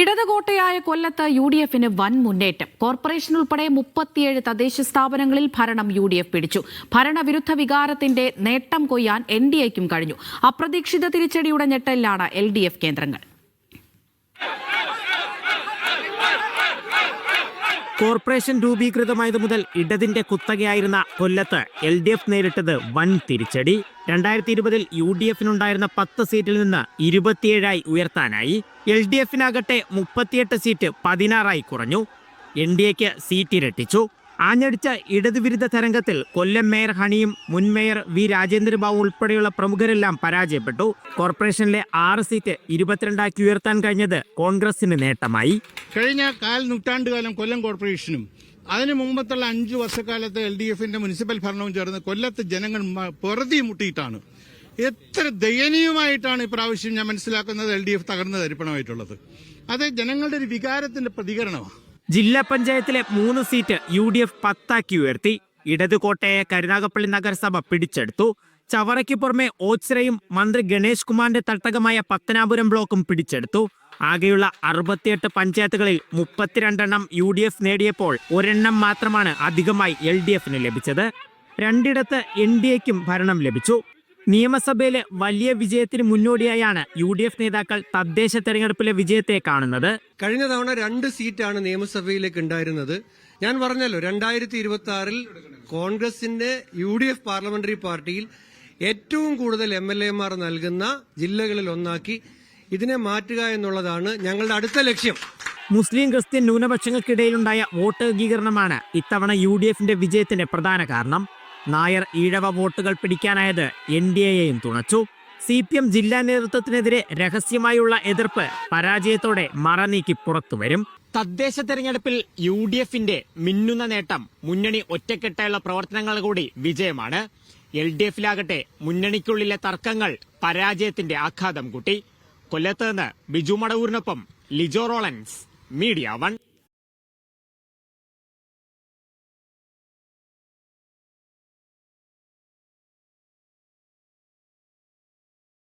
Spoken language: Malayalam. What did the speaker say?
ഇടതുകോട്ടയായ കൊല്ലത്ത് യു ഡി എഫിന് വൻ മുന്നേറ്റം. കോർപ്പറേഷൻ ഉൾപ്പെടെ മുപ്പത്തിയേഴ് തദ്ദേശ സ്ഥാപനങ്ങളിൽ ഭരണം യു ഡി എഫ് പിടിച്ചു. ഭരണവിരുദ്ധ വികാരത്തിന്റെ നേട്ടം കൊയ്യാൻ എൻ ഡി എക്കും കഴിഞ്ഞു. അപ്രതീക്ഷിത തിരിച്ചടിയുടെ ഞെട്ടലിലാണ് എൽ ഡി എഫ് കേന്ദ്രങ്ങൾ. കോർപ്പറേഷൻ രൂപീകൃതമായത് മുതൽ ഇടതിന്റെ കുത്തകയായിരുന്ന കൊല്ലത്ത് എൽ ഡി എഫ് നേരിട്ടത് വൻ തിരിച്ചടി. രണ്ടായിരത്തി ഇരുപതിൽ യു ഡി എഫിനുണ്ടായിരുന്ന പത്ത് സീറ്റിൽ നിന്ന് ഇരുപത്തിയേഴായി ഉയർത്താനായി. എൽ ഡി എഫിനാകട്ടെ മുപ്പത്തിയെട്ട് സീറ്റ് പതിനാറായി കുറഞ്ഞു. എൻ ഡി എക്ക് സീറ്റ് ഇരട്ടിച്ചു. ആഞ്ഞടിച്ച ഇടതുവിരുദ്ധ തരംഗത്തിൽ കൊല്ലം മേയർ ഹണിയും മുൻ മേയർ വി രാജേന്ദ്രബാബു ഉൾപ്പെടെയുള്ള പ്രമുഖരെല്ലാം പരാജയപ്പെട്ടു. കോർപ്പറേഷനിലെ ആറ് സീറ്റ് ഇരുപത്തിരണ്ടാക്കി ഉയർത്താൻ കഴിഞ്ഞത് കോൺഗ്രസിന് നേട്ടമായി. കഴിഞ്ഞ കാൽ നൂറ്റാണ്ടുകാലം കൊല്ലം കോർപ്പറേഷനും അതിനു മുമ്പത്തുള്ള അഞ്ചു വർഷക്കാലത്ത് എൽ ഡി എഫിന്റെ മുനിസിപ്പൽ ഭരണവും ചേർന്ന് കൊല്ലത്ത് ജനങ്ങൾ പൊറുതി മുട്ടിയിട്ടാണ്. എത്ര ദയനീയമായിട്ടാണ് ഇപ്രാവശ്യം ഞാൻ മനസ്സിലാക്കുന്നത് എൽ ഡി എഫ് തകർന്നു തരിപ്പണമായിട്ടുള്ളത്. അത് ജനങ്ങളുടെ ഒരു വികാരത്തിന്റെ പ്രതികരണമാണ് ജില്ലാ പഞ്ചായത്തിലെ മൂന്ന് സീറ്റ് യു ഡി എഫ് പത്താക്കി ഉയർത്തി. ഇടത് കോട്ടയെ കരുനാഗപ്പള്ളി നഗരസഭ പിടിച്ചെടുത്തു. ചവറയ്ക്ക് പുറമെ ഓച്ചിറയും മന്ത്രി ഗണേഷ് കുമാറിന്റെ തട്ടകമായ പത്തനാപുരം ബ്ലോക്കും പിടിച്ചെടുത്തു. ആകെയുള്ള അറുപത്തിയെട്ട് പഞ്ചായത്തുകളിൽ മുപ്പത്തിരണ്ടെണ്ണം യു ഡി എഫ് നേടിയപ്പോൾ ഒരെണ്ണം മാത്രമാണ് അധികമായി എൽ ഡി എഫിന് ലഭിച്ചത്. രണ്ടിടത്ത് എൻ ഡി എക്കും ഭരണം ലഭിച്ചു. നിയമസഭയിലെ വലിയ വിജയത്തിന് മുന്നോടിയായാണ് യു ഡി എഫ് നേതാക്കൾ തദ്ദേശ തെരഞ്ഞെടുപ്പിലെ വിജയത്തെ കാണുന്നത്. കഴിഞ്ഞ തവണ രണ്ട് സീറ്റാണ് നിയമസഭയിലേക്ക് ഉണ്ടായിരുന്നത്. ഞാൻ പറഞ്ഞല്ലോ രണ്ടായിരത്തി ഇരുപത്തി ആറിൽ കോൺഗ്രസിന്റെ യു ഡി എഫ് പാർലമെന്ററി പാർട്ടിയിൽ ഏറ്റവും കൂടുതൽ എം എൽ എമാർ നൽകുന്ന ജില്ലകളിൽ ഒന്നാക്കി ഇതിനെ മാറ്റുക എന്നുള്ളതാണ് ഞങ്ങളുടെ അടുത്ത ലക്ഷ്യം. മുസ്ലിം ക്രിസ്ത്യൻ ന്യൂനപക്ഷങ്ങൾക്കിടയിലുണ്ടായ വോട്ട് ഏകീകരണമാണ് ഇത്തവണ യു ഡി എഫിന്റെ വിജയത്തിന്റെ പ്രധാന കാരണം. നായർ ഈഴവ വോട്ടുകൾ പിടിക്കാനായത് എൻ ഡി എയെയും തുണച്ചു. സി പി എം ജില്ലാ നേതൃത്വത്തിനെതിരെ രഹസ്യമായുള്ള എതിർപ്പ് പരാജയത്തോടെ മറനീക്കി പുറത്തുവരും തദ്ദേശ തെരഞ്ഞെടുപ്പിൽ യു ഡി എഫിന്റെ മിന്നുന്ന നേട്ടം മുന്നണി ഒറ്റക്കെട്ടായുള്ള പ്രവർത്തനങ്ങൾ കൂടി വിജയമാണ്. എൽ ഡി എഫിലാകട്ടെ മുന്നണിക്കുള്ളിലെ തർക്കങ്ങൾ പരാജയത്തിന്റെ ആഘാതം കൂട്ടി. കൊല്ലത്ത് നിന്ന് ബിജു മടവൂരിനൊപ്പം ലിജോ റോളൻസ് മീഡിയ വൺ.